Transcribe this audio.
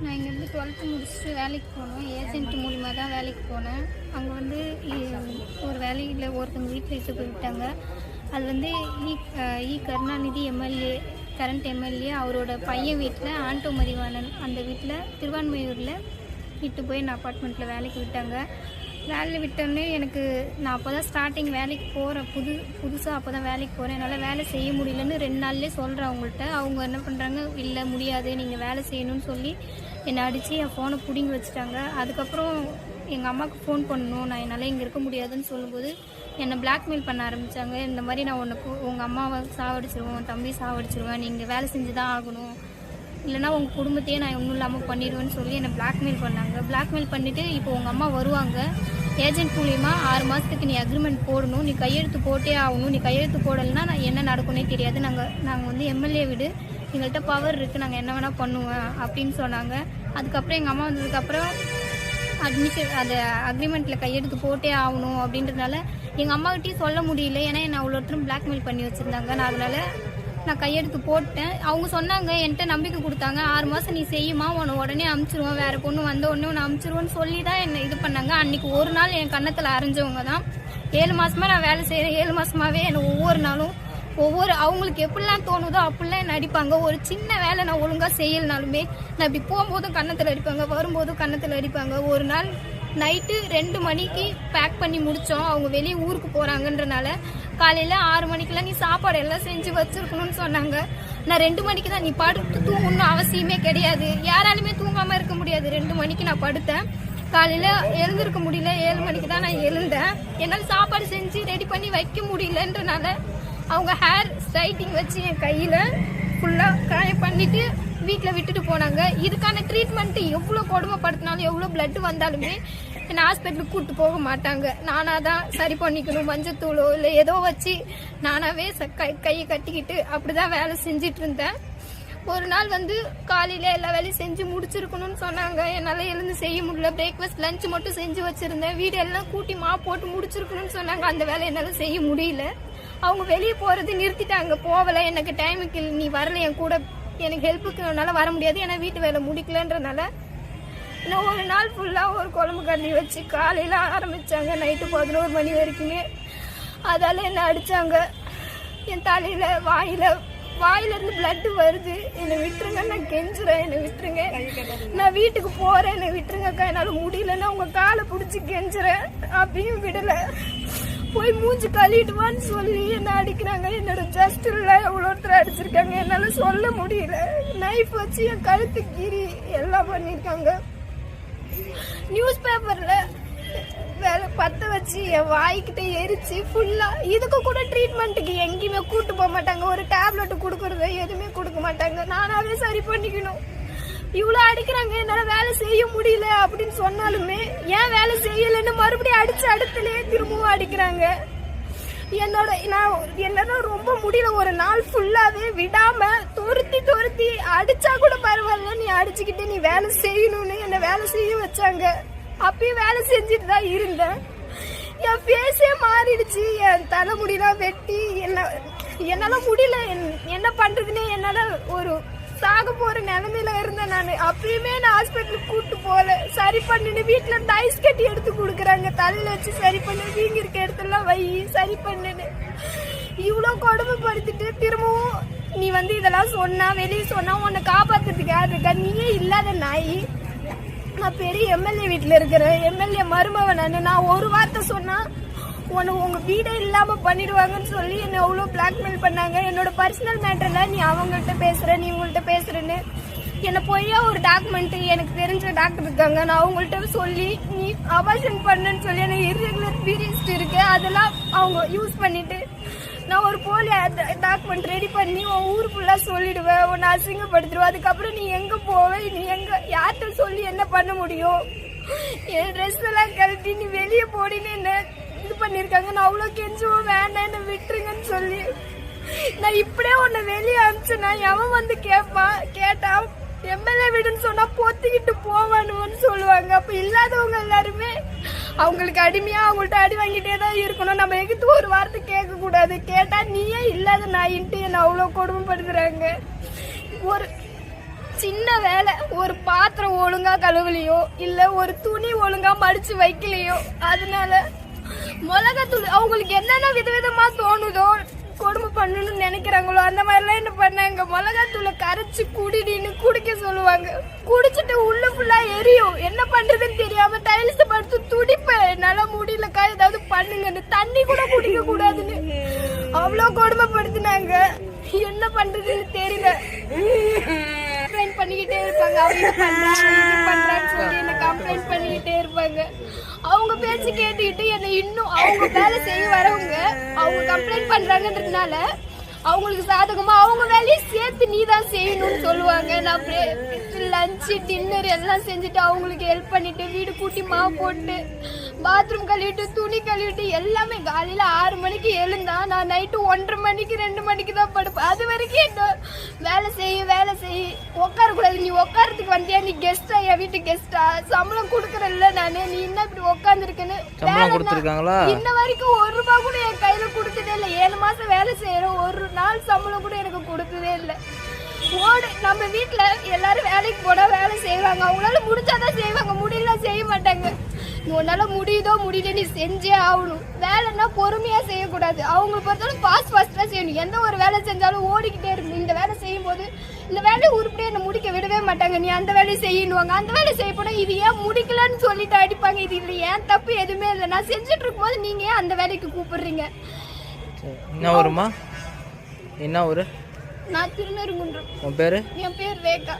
நான் இங்கேருந்து டுவெல்த்து முடிச்சுட்டு வேலைக்கு போனேன் ஏஜென்ட் மூலிமா தான் வேலைக்கு போனேன். அங்கே வந்து இ- ஒரு வேலையில் ஒருத்தவங்க வீட்டில் இட்டு போயிட்டாங்க. அது வந்து இ இ கருணாநிதி எம்எல்ஏ கரண்ட் எம்எல்ஏ அவரோட பையன் வீட்டில் ஆண்டோ மதிவாணன் அந்த வீட்டில் திருவான்மையூரில் இட்டு போய் நான் அப்பார்ட்மெண்ட்டில் வேலைக்கு விட்டாங்க. வேலையில் விட்டோன்னே எனக்கு நான் அப்போ தான் ஸ்டார்டிங் வேலைக்கு போகிறேன் புது புதுசாக அப்போ தான் வேலைக்கு போகிறேன் என்னால் வேலை செய்ய முடியலன்னு ரெண்டு நாள்லேயே சொல்கிறேன் அவங்கள்ட்ட. அவங்க என்ன பண்ணுறாங்க இல்லை முடியாது. நீங்கள் வேலை செய்யணும்னு சொல்லி என்னை அடித்து என் ஃபோனை பிடுங்கி வச்சுட்டாங்க. அதுக்கப்புறம் எங்கள் அம்மாவுக்கு ஃபோன் பண்ணணும். நான் என்னால் இங்கே இருக்க முடியாதுன்னு சொல்லும்போது என்னை பிளாக்மெயில் பண்ண ஆரம்பித்தாங்க இந்த மாதிரி நான் உனக்கு உங்கள் அம்மாவை சாவடிச்சிருவேன் தம்பி சாவடிச்சிருவேன். நீங்கள் வேலை செஞ்சு தான் ஆகணும். இல்லைனா உங்கள் குடும்பத்தையே நான் ஒன்றும் இல்லாமல் பண்ணிடுவேன்னு சொல்லி என்னை பிளாக்மெயில் பண்ணாங்க. பிளாக்மெயில் பண்ணிவிட்டு இப்போ உங்கள் அம்மா வருவாங்க. ஏஜென்ட் மூலிமா ஆறு மாதத்துக்கு நீ அக்ரிமெண்ட் போடணும். நீ கையெழுத்து போட்டே ஆகணும். நீ கையெழுத்து போடலைன்னா நான் என்ன நடக்கும்னே தெரியாது. நாங்கள் நாங்கள் வந்து எம்எல்ஏ விடு. எங்கள்கிட்ட பவர் இருக்குது நாங்கள் என்ன வேணால் பண்ணுவேன் அப்படின்னு சொன்னாங்க. அதுக்கப்புறம் எங்கள் அம்மா வந்ததுக்கப்புறம் அட்மிஷன் அந்த அக்ரிமெண்ட்டில் கையெழுத்து போட்டே ஆகணும் அப்படின்றதுனால எங்கள் அம்மாக்கிட்டேயும் சொல்ல முடியல. ஏன்னா என்னை அவ்வளோ ஒருத்தரும் பிளாக்மெயில் பண்ணி வச்சுருந்தாங்க. நான் அதனால் நான் கையெடுத்து போட்டேன். அவங்க சொன்னாங்க என்கிட்ட நம்பிக்கை கொடுத்தாங்க. ஆறு மாதம் நீ செய்யுமா? உன்னை உடனே அமுச்சிருவோம். வேறு பொண்ணு வந்த உடனே உன்னை அமுச்சிருவோன்னு சொல்லி தான் என்னை இது பண்ணாங்க. அன்னைக்கு ஒரு நாள் என் கன்னத்தில் அரைஞ்சவங்க தான். ஏழு மாசமா நான் வேலை செய்கிறேன் ஏழு மாசமாவே என்னை ஒவ்வொரு நாளும் ஒவ்வொரு அவங்களுக்கு எப்படிலாம் தோணுதோ அப்படிலாம் என்ன அடிப்பாங்க. ஒரு சின்ன வேலை நான் ஒழுங்காக செய்யலனாலுமே நான் இப்படி போகும்போதும் கன்னத்தில் அடிப்பாங்க. வரும்போதும் கன்னத்தில் அடிப்பாங்க. ஒரு நாள் நைட்டு ரெண்டு மணிக்கு பேக் பண்ணி முடித்தோம் அவங்க வெளியே ஊருக்கு போகிறாங்கன்றனால காலையில் ஆறு மணிக்கெல்லாம் நீ சாப்பாடு எல்லாம் செஞ்சு வச்சிருக்கணும்னு சொன்னாங்க. நான் ரெண்டு மணிக்கு தான் நீ படுத்து தூங்கணும்னு அவசியமே கிடையாது. யாராலுமே தூங்காமல் இருக்க முடியாது. ரெண்டு மணிக்கு நான் படுத்தேன். காலையில் எழுந்திருக்க முடியல. ஏழு மணிக்கு தான் நான் எழுந்தேன். என்னால் சாப்பாடு செஞ்சு ரெடி பண்ணி வைக்க முடியலன்றனால அவங்க ஹேர் ஸ்ட்ரைட்டிங் வச்சு என் கையில் ஃபுல்லாக காயம் பண்ணிட்டு வீட்டில் விட்டுட்டு போனாங்க. இதுக்கான ட்ரீட்மெண்ட்டு எவ்வளோ கொடுமைப்படுத்தினாலும் எவ்வளோ பிளட் வந்தாலுமே என்னை ஹாஸ்பிட்டலுக்கு கூப்பிட்டு போக மாட்டாங்க. நானாக தான் சரி பண்ணிக்கணும் மஞ்சத்தூளோ இல்லை ஏதோ வச்சு நானாகவே ச கை கையை கட்டிக்கிட்டு அப்படி தான் வேலை செஞ்சிட்டு இருந்தேன். ஒரு நாள் வந்து காலையில எல்லா வேலையும் செஞ்சு முடிச்சிருக்கணும்னு சொன்னாங்க. என்னால் எழுந்து செய்ய முடியல. பிரேக்ஃபாஸ்ட் லஞ்ச் மட்டும் செஞ்சு வச்சிருந்தேன். வீடு எல்லாம் கூட்டி மா போட்டு முடிச்சிருக்கணும்னு சொன்னாங்க. அந்த வேலை என்னால் செய்ய முடியல. அவங்க வெளியே போறது நிறுத்திட்டாங்க. போகல. எனக்கு டைமுக்கு நீ வரல. என் கூட எனக்கு ஹெல்ப்புக்கு என்னால் வர முடியாது. ஏன்னா வீட்டு வேலை முடிக்கலன்றனால நான் ஒரு நாள் ஃபுல்லாக ஒரு குழம்பு கண்ணி வச்சு காலையில் ஆரம்பித்தாங்க நைட்டு பதினோரு மணி வரைக்குமே அதால் என்னை அடித்தாங்க என் தலையில் வாயில் வாயிலிருந்து பிளட்டு வருது. என்னை விட்டுருங்க நான் கெஞ்சுறேன். என்னை விட்டுருங்க. நான் வீட்டுக்கு போகிறேன் என்னை விட்டுருங்கக்கா என்னால் முடியலன்னா உங்கள் காலை பிடிச்சி கெஞ்சுறேன். அப்படியும் விடலை. போய் மூஞ்சி கழுவிடுவான்னு சொல்லி என்ன அடிக்கிறாங்க. என்னோட ஜஸ்டில் எவ்வளோ ஒருத்தர் அடிச்சிருக்காங்க. என்னால் சொல்ல முடியல. நைஃப் வச்சு என் கழுத்து கீறி எல்லாம் பண்ணியிருக்காங்க. நியூஸ் பேப்பர்ல வேற பத்த வச்சு என் வாய்க்கிட்ட எரிச்சு ஃபுல்லா இதுக்கு கூட ட்ரீட்மெண்ட்டுக்கு எங்கேயுமே கூட்டு போக மாட்டாங்க. ஒரு டேப்லெட் கொடுக்குறது எதுவுமே கொடுக்க மாட்டாங்க. நானாவே சரி பண்ணிக்கணும். இவ்வளோ அடிக்கிறாங்க. என்னால் வேலை செய்ய முடியல அப்படின்னு சொன்னாலுமே ஏன் வேலை செய்யலைன்னு மறுபடியும் அடிச்சு அடுத்துலேயே திரும்பவும் அடிக்கிறாங்க. என்னோட நான் என்னால ரொம்ப முடியல. ஒரு நாள் ஃபுல்லாவே விடாம துரத்தி துரத்தி அடிச்சா கூட பரவாயில்ல. நீ அடிச்சுக்கிட்டு நீ வேலை செய்யணும்னு என்னை வேலை செய்ய வச்சாங்க. அப்பயும் வேலை செஞ்சுட்டு தான் இருந்தேன். என் ஃபேஸே மாறிடுச்சு. என் தலைமுடிலாம் வெட்டி என்ன என்னால முடியல. என்- என்ன பண்றதுன்னே என்னால ஒரு சாக போற நிலைமையில இருந்தேன் நான். அப்பயுமே நான் ஹாஸ்பிட்டலுக்கு கூட்டு போகல சரி பண்ணுன்னு வீட்டுல இருந்து ஐஸ் கட்டி எடுத்து கொடுக்குறாங்க. தலையில வச்சு சரி பண்ணு வீங்கிருக்க இடத்துல வை சரி பண்ணுன்னு இவ்வளோ கொடுமைப்படுத்திட்டு திரும்பவும் நீ வந்து இதெல்லாம் சொன்னா வெளியே சொன்னா உன்னை காப்பாத்துறதுக்கு யார் இருக்கா? நீயே இல்லாத நாய். நான் பெரிய எம்எல்ஏ வீட்டில் இருக்கிறேன். எம்எல்ஏ மருமவன் நான். நான் ஒரு வார்த்தை சொன்னா உன்னை உங்க வீடே இல்லாம பண்ணிடுவாங்கன்னு சொல்லி என்னை அவ்வளோ பிளாக்மெயில் பண்ணாங்க. என்னோட பர்சனல் மேட்டர்ல நீ அவங்கள்ட்ட பேசுற நீ உங்கள்கிட்ட பேசுறேன்னு. என்னை பொய்யா ஒரு டாக்குமெண்ட் எனக்கு தெரிஞ்ச டாக்டர் இருக்காங்க. நான் அவங்கள்ட்ட சொல்லி நீ அபார்ஷன் பண்ணுன்னு சொல்லி எனக்கு இர்ரெகுலர் பீரியட்ஸ் இருக்கு. அதெல்லாம் அவங்க யூஸ் பண்ணிட்டு நான் ஒரு போலி டாக்குமெண்ட் ரெடி பண்ணி உன் ஊர் ஃபுல்லாக சொல்லிடுவேன். உன்னை அசிங்கப்படுத்திடுவேன். அதுக்கப்புறம் நீ எங்கே போவ? நீ எங்கே யார்கிட்ட சொல்லி என்ன பண்ண முடியும்? என் ட்ரெஸ் எல்லாம் கழட்டி நீ வெளியே போடின்னு என்ன இது பண்ணியிருக்காங்க நான் அவ்வளோ கெஞ்சுவோம் வேண்டாம் என்ன விட்டுருங்கன்னு சொல்லி. நான் இப்படியே உன்னை வெளியே அனுப்பிச்சேன்னா எவன் வந்து கேட்பான் கேட்டான் எம்எல்ஏ வீடுன்னு சொன்னா பொத்திக்கிட்டு போவானுன்னு சொல்லுவாங்க. அப்ப இல்லாதவங்க எல்லாருமே அவங்களுக்கு அடிமையா அவங்கள்ட்ட அடி வாங்கிட்டே தான் இருக்கணும். நம்ம எகிட்டு ஒரு வார்த்தை கேட்க கூடாது கேட்டா நீயே இல்லாத நாயின்ட்டு என்ன அவ்வளோ கொடுமைப்படுத்துறாங்க? ஒரு சின்ன வேலை ஒரு பாத்திரம் ஒழுங்கா கழுவலையோ இல்ல ஒரு துணி ஒழுங்கா மடிச்சு வைக்கலையோ அதனால மிளகாத்தூள் அவங்களுக்கு என்னென்ன விதவிதமா தோணுதோ பண்ணணும்னு நினைக்கிறாங்களோ அந்த மாதிரிலாம் என்ன பண்ணாங்க? மிளகாத்தூளை கரைச்சி குடிடின்னு குடிக்க சொல்லுவாங்க. குடிச்சிட்டு உள்ள ஃபுல்லா எரியும். என்ன பண்றதுன்னு தெரியாம டைல்ஸ் படுத்து துடிப்பேன். என்னால முடியலக்கா ஏதாவது பண்ணுங்கன்னு. தண்ணி கூட குடிக்க கூடாதுன்னு. அவ்வளோ கொடுமைப்படுத்தினாங்க. என்ன பண்றதுன்னு தெரியல. கம்ப்ளைண்ட் பண்ணிக்கிட்டே இருப்பாங்க. அவங்க இது பண்றாங்க சொல்லி என்ன கம்ப்ளைண்ட் பண்ணிக்கிட்டே இருப்பாங்க. அவங்க பேச்சு கேட்டுக்கிட்டு என்னை இன்னும் அவங்க வேலை செய்ய வரவங்க அவங்க கம்ப்ளைண்ட் பண்றாங்கன்றதுனால அவங்களுக்கு சாதகமா அவங்க வேலையை சேர்த்து நீ தான் செய்யணும்னு சொல்லுவாங்க. நான் லஞ்சு டின்னர் எல்லாம் செஞ்சுட்டு அவங்களுக்கு ஹெல்ப் பண்ணிட்டு வீடு கூட்டி மாவு போட்டு பாத்ரூம் கழுவிட்டு துணி கழுவிட்டு எல்லாமே காலையில ஆறு மணிக்கு எழுந்தா நான் நைட்டு ஒன்றரை மணிக்கு ரெண்டு மணிக்கு தான் படுப்பேன். அது வரைக்கும் என்ன? வேலை செய்ய வேலை செய்ய உட்காரக்கூடாது. நீ உட்காரத்துக்கு வந்தியா? நீ கெஸ்டா என் வீட்டு கெஸ்டா சம்பளம் கொடுக்குறல்ல நானு. நீ என்ன இப்படி உட்காந்துருக்குன்னு இன்ன வரைக்கும் ஒரு ரூபாய் கூட என் கையில கொடுத்ததே இல்லை. ஏழு மாசம் வேலை செய்யறோம் ஒரு நாள் சம்பளம் கூட எனக்கு கொடுத்ததே இல்லை. ஓடு. நம்ம வீட்ல எல்லாரும் வேலைக்கு போனா வேலை செய்வாங்க. அவங்களால முடிஞ்சாதான் செய்வாங்க. முடியல செய்ய மாட்டாங்க. நீ உன்னால முடியுதோ முடியல நீ செஞ்சே ஆகணும். வேலைன்னா பொறுமையா செய்யக்கூடாது. அவங்க பொறுத்தவரை ஃபாஸ்ட் ஃபாஸ்டா செய்யணும். எந்த ஒரு வேலை செஞ்சாலும் ஓடிக்கிட்டே இருக்கணும். இந்த வேலை செய்யும் போது இந்த வேலையை உருப்படியா என்னை முடிக்க விடவே மாட்டாங்க. நீ அந்த வேலையை செய்யணுவாங்க. அந்த வேலையை செய்ய போனா இது ஏன் முடிக்கலன்னு சொல்லிட்டு அடிப்பாங்க. இது இல்லை ஏன் தப்பு எதுவுமே இல்லை. நான் செஞ்சுட்டு இருக்கும்போது நீங்க ஏன் அந்த வேலைக்கு கூப்பிடுறீங்க. என்ன ஊருமா என்ன ஊர்? நான் திருநெருங்குன்றம் உன் பேர்? என் பேர் ரேகா.